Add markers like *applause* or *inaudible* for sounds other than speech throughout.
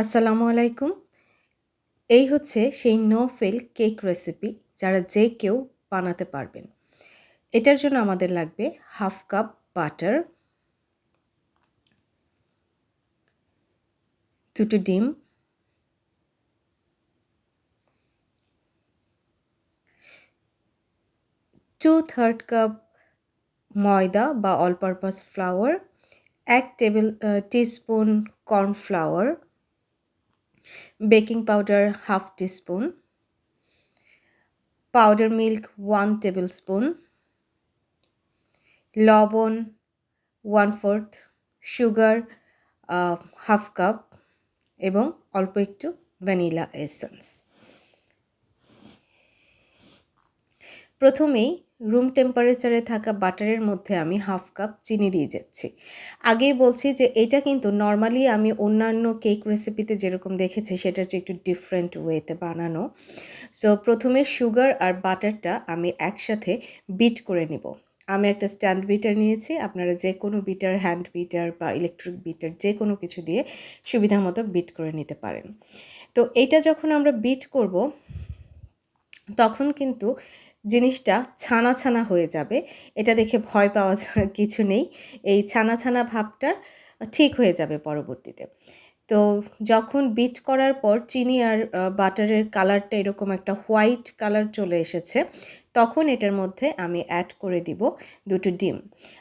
আসসালামু আলাইকুম। এই হচ্ছে সেই নো ফেল কেক রেসিপি যারা যে কেউ বানাতে পারবেন। এটার জন্য আমাদের লাগবে হাফ কাপ বাটার, দুটো ডিম টু থার্ড কাপ ময়দা বা অল পারপাস ফ্লাওয়ার এক table teaspoon cornflour baking powder half teaspoon, powder milk one tablespoon, লবণ one fourth, sugar half cup এবং অল্প একটু ভ্যানিলা এসেন্স। প্রথমেই রুম টেম্পারেচারে থাকা বাটারের মধ্যে আমি হাফ কাপ চিনি দিয়ে যাচ্ছি। আগেই বলছি যে এটা কিন্তু নর্মালি আমি অন্যান্য কেক রেসিপিতে যেরকম দেখেছি সেটা হচ্ছে একটু ডিফারেন্ট ওয়েতে বানানো। সো প্রথমে সুগার আর বাটারটা আমি একসাথে বিট করে নিব। আমি একটা স্ট্যান্ড বিটার নিয়েছি, আপনারা যে কোনো বিটার হ্যান্ড বিটার বা ইলেকট্রিক বিটার যে কোনো কিছু দিয়ে সুবিধা মতো বিট করে নিতে পারেন। তো এইটা যখন আমরা বিট করব, তখন কিন্তু জিনিসটা ছানা ছানা হয়ে যাবে। এটা দেখে ভয় পাওয়া *laughs* কিছু নেই। এই ছানা ছানা ভাবটা ঠিক হয়ে যাবে পরবর্তীতে। তো যখন বিট করার পর চিনি আর বাটারের কালারটা এরকম একটা হোয়াইট কালার চলে এসেছে, তখন এটার মধ্যে আমি অ্যাড করে দিব দুটো ডিম।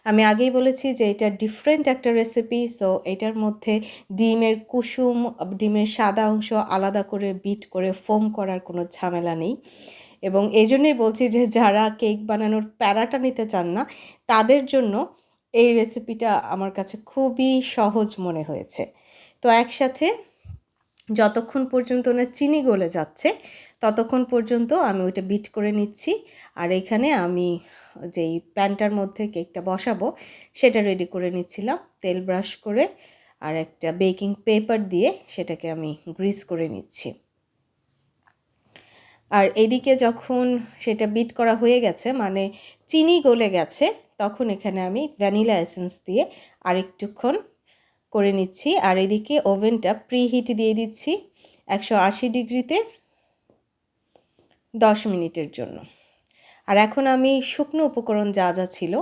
আমি আগেই বলেছি যে এটা ডিফারেন্ট একটা রেসিপি সো এটার মধ্যে ডিমের কুসুম, ডিমের সাদা অংশ আলাদা করে বিট করে ফোম করার কোনো ঝামেলা নেই। এবং এই জন্যই বলছি যে যারা কেক বানানোর প্যারাটা নিতে চান না, তাদের জন্য এই রেসিপিটা আমার কাছে খুবই সহজ মনে হয়েছে। তো একসাথে যতক্ষণ পর্যন্ত না চিনি গলে যাচ্ছে, ততক্ষণ পর্যন্ত আমি ওইটা বিট করে নিচ্ছি আর এখানে আমি যেই প্যানটার মধ্যে কেকটা বসাবো, সেটা রেডি করে নিচ্ছিলাম। তেল ব্রাশ করে আর একটা বেকিং পেপার দিয়ে সেটাকে আমি গ্রিস করে নিচ্ছি। আর এদিকে যখন সেটা বিট করা হয়ে গেছে মানে চিনি গলে গেছে, তখন এখানে আমি ভ্যানিলা এসেন্স দিয়ে আরেকটুক্ষণ করে নিচ্ছি। আর এদিকে ওভেনটা প্রিহিট দিয়ে দিচ্ছি একশো আশি ডিগ্রিতে দশ মিনিটের জন্য। আর এখন আমি শুকনো উপকরণ যা যা ছিল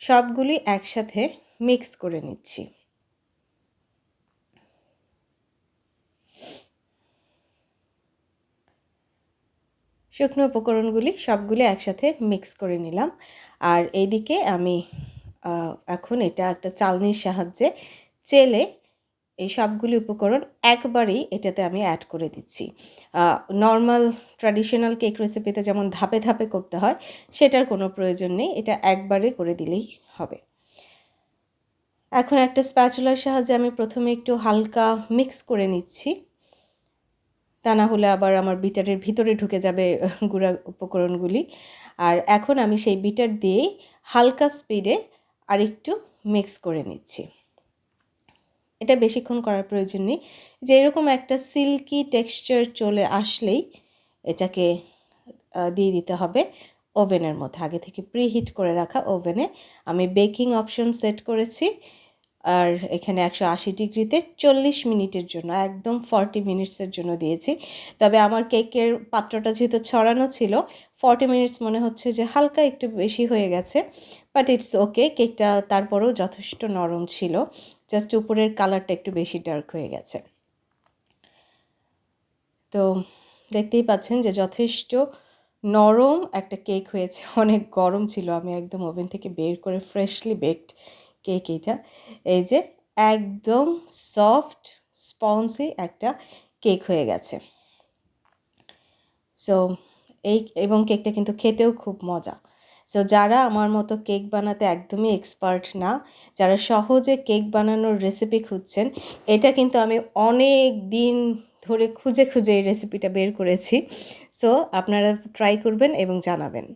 সবগুলি একসাথে মিক্স করে নিচ্ছি। শুকনো উপকরণগুলি সবগুলি একসাথে মিক্স করে নিলাম। আর এইদিকে আমি এখন এটা একটা চালনির সাহায্যে চেলে এই সবগুলি উপকরণ একবারেই এটাতে আমি অ্যাড করে দিচ্ছি। নর্মাল ট্র্যাডিশনাল কেক রেসিপিতে যেমন ধাপে ধাপে করতে হয়, সেটার কোনো প্রয়োজন নেই, এটা একবারে করে দিলেই হবে। এখন একটা স্প্যাচুলার সাহায্যে আমি প্রথমে একটু হালকা মিক্স করে নিচ্ছি। তা না হলে আবার আমার বিটারের ভিতরে ঢুকে যাবে গুঁড়া উপকরণগুলি। আর এখন আমি সেই বিটার দিয়েই হালকা স্পিডে আরেকটু মিক্স করে নিচ্ছি। এটা বেশিক্ষণ করার প্রয়োজন নেই। যে এরকম একটা সিল্কি টেক্সচার চলে আসলেই এটাকে দিয়ে দিতে হবে ওভেনের মধ্যে। আগে থেকে প্রিহিট করে রাখা ওভেনে আমি বেকিং অপশন সেট করেছি। আর এখানে একশো আশি ডিগ্রিতে চল্লিশ মিনিটের জন্য, একদম ফর্টি মিনিটসের জন্য দিয়েছি। তবে আমার কেকের পাত্রটা যেহেতু ছড়ানো ছিল ফর্টি মিনিটস মনে হচ্ছে যে হালকা একটু বেশি হয়ে গেছে বাট ইটস ওকে কেকটা তারপরেও যথেষ্ট নরম ছিল জাস্ট উপরের কালারটা একটু বেশি ডার্ক হয়ে গেছে। তো দেখতেই পাচ্ছেন যে যথেষ্ট নরম একটা কেক হয়েছে, অনেক গরম ছিল, আমি একদম ওভেন থেকে বের করে ফ্রেশলি বেকড কেক এইটা। এই যে একদম সফট স্পঞ্জি একটা কেক হয়ে গেছে। সো এই এবং কেকটা কিন্তু খেতেও খুব মজা। সো যারা আমার মতো কেক বানাতে একদমই এক্সপার্ট না, যারা সহজে কেক বানানোর রেসিপি খুঁজছেন, এটা কিন্তু আমি অনেক দিন ধরে খুঁজে খুঁজে এই রেসিপিটা বের করেছি। সো আপনারা ট্রাই করবেন এবং জানাবেন।